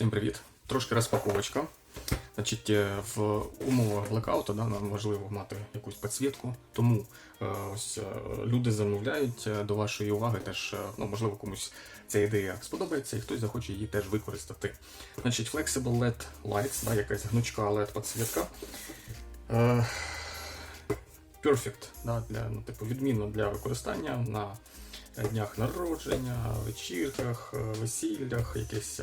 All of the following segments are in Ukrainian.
Всім привіт! Трошки розпаковочка. Значить, е, в умовах блекауту да, нам важливо мати якусь підсвітку, тому е, ось е, люди замовляють до вашої уваги теж, ну, можливо, комусь ця ідея сподобається і хтось захоче її теж використати. Значить, Flexible LED Lights, да, якась гнучка LED підсвітка. Perfect, да, для, ну, типу, відмінно для використання на днях народження, вечірках, весіллях, якихось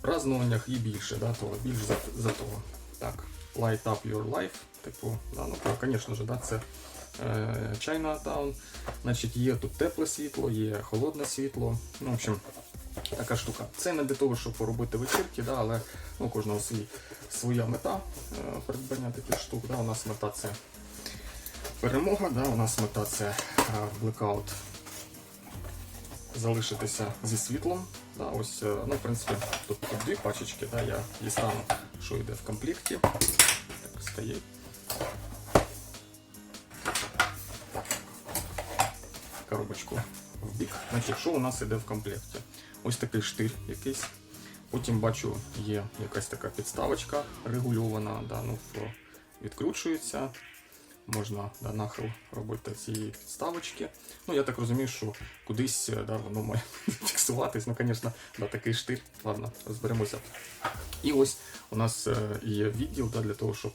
празднуваннях і більше, да, того, більш за, за того. Так, Light Up Your Life, типу, да, ну, так, звісно ж, да, це е, Chinatown. Значить, є тут тепле світло, є холодне світло. Ну, в общем, така штука. Це не для того, щоб поробити вечірки, да, але ну, кожного свій, своя мета е, придбання таких штук. Да, у нас мета це перемога, да, у нас мета це блекаут залишитися зі світлом. Да, ось, е, ну, в принципі, тут, тут дві пачечки, да, я дістану, що йде в комплекті. Так, стає. Коробочку в бік. Значить, що у нас йде в комплекті? Ось такий штир якийсь. Потім бачу, є якась така підставочка регульована, да, ну, відкручується. Можна да, нахил робити цієї підставочки. Ну, я так розумію, що кудись е, да, воно має фіксуватись. Ну, звісно, да, такий штир. Ладно, розберемося. І ось у нас е, є відділ да, для того, щоб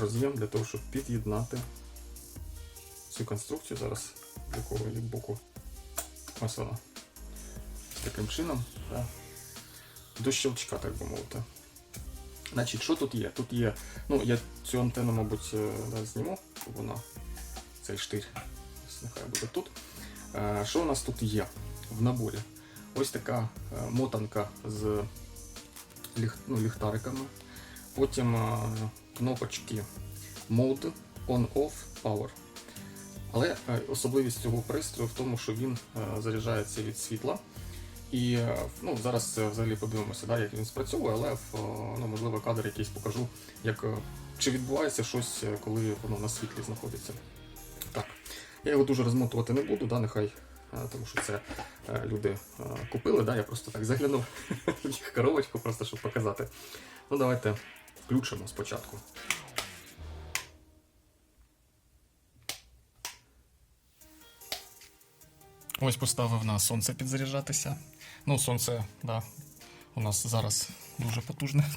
роз'єм, для того, щоб під'єднати цю конструкцію. Зараз з якого боку. Ось вона. Таким чином. Да. До щелчка, так би мовити. Значить, що тут є? Тут є. Ну, я цю антенну, мабуть, е, зніму, вона цей штир. Нехай буде тут. Е, Що у нас тут є в наборі? Ось така е, мотанка з ліх, ну, ліхтариками. Потім кнопочки Mode On-Off Power. Але особливість цього пристрою в тому, що він заряджається від світла. І е, ну, зараз взагалі подивимося, да, як він спрацьовує, але е, ну, можливо кадр якийсь покажу, як, е, чи відбувається щось, коли воно на світлі знаходиться. Так, я його дуже розмотувати не буду, да, нехай, тому що це люди купили, да, я просто так заглянув в їх коробочку, просто щоб показати. Ну, давайте включимо спочатку. Ось поставив на сонце підзаряджатися. Ну, сонце, да, у нас зараз дуже потужне.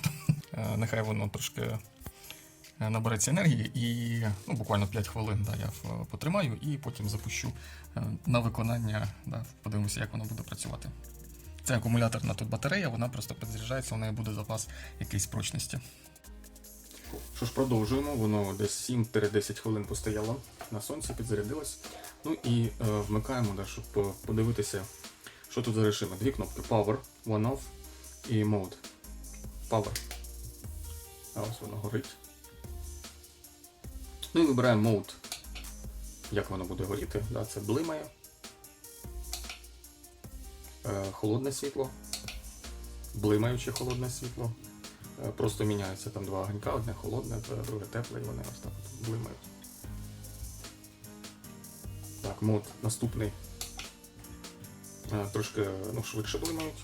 Е, Нехай воно трошки е, набереться енергії і ну, буквально 5 хвилин да, я потримаю і потім запущу е, на виконання. Да, подивимося, як воно буде працювати. Це акумуляторна тут батарея, вона просто підзаряджається, у неї буде запас якийсь прочності. Що ж, продовжуємо, воно десь 7-10 хвилин постояло на сонці, підзарядилось. Ну і е, вмикаємо, да, щоб подивитися, що тут за режими. Дві кнопки Power, One Off і Mode. Power. А ось воно горить. Ну і вибираємо Mode. Як воно буде горіти. Да, це блимає. Е, холодне світло. Блимаюче холодне світло. Е, Просто міняються там два огонька, одне холодне, друге тепле, і вони ось так блимають. Так, мод наступний. Е, Трошки ну, швидше блимають,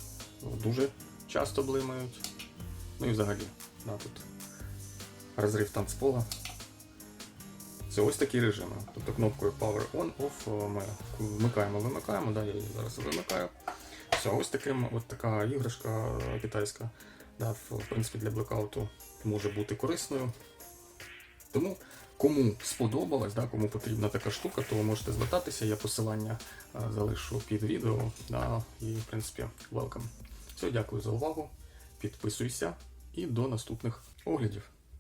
дуже часто блимають. Ну і взагалі, да, тут розрив танцпола. Це ось такі режими. Тобто кнопкою Power On, Off е, ми вмикаємо, вимикаємо, да, я її зараз вимикаю. Все, ось таким, от така іграшка китайська, да, в, принципі, для блекауту може бути корисною. Тому кому сподобалось, да, кому потрібна така штука, то ви можете звертатися. Я посилання е, залишу під відео. Да, і, в принципі, welcome. Все, дякую за увагу. Підписуйся і до наступних оглядів.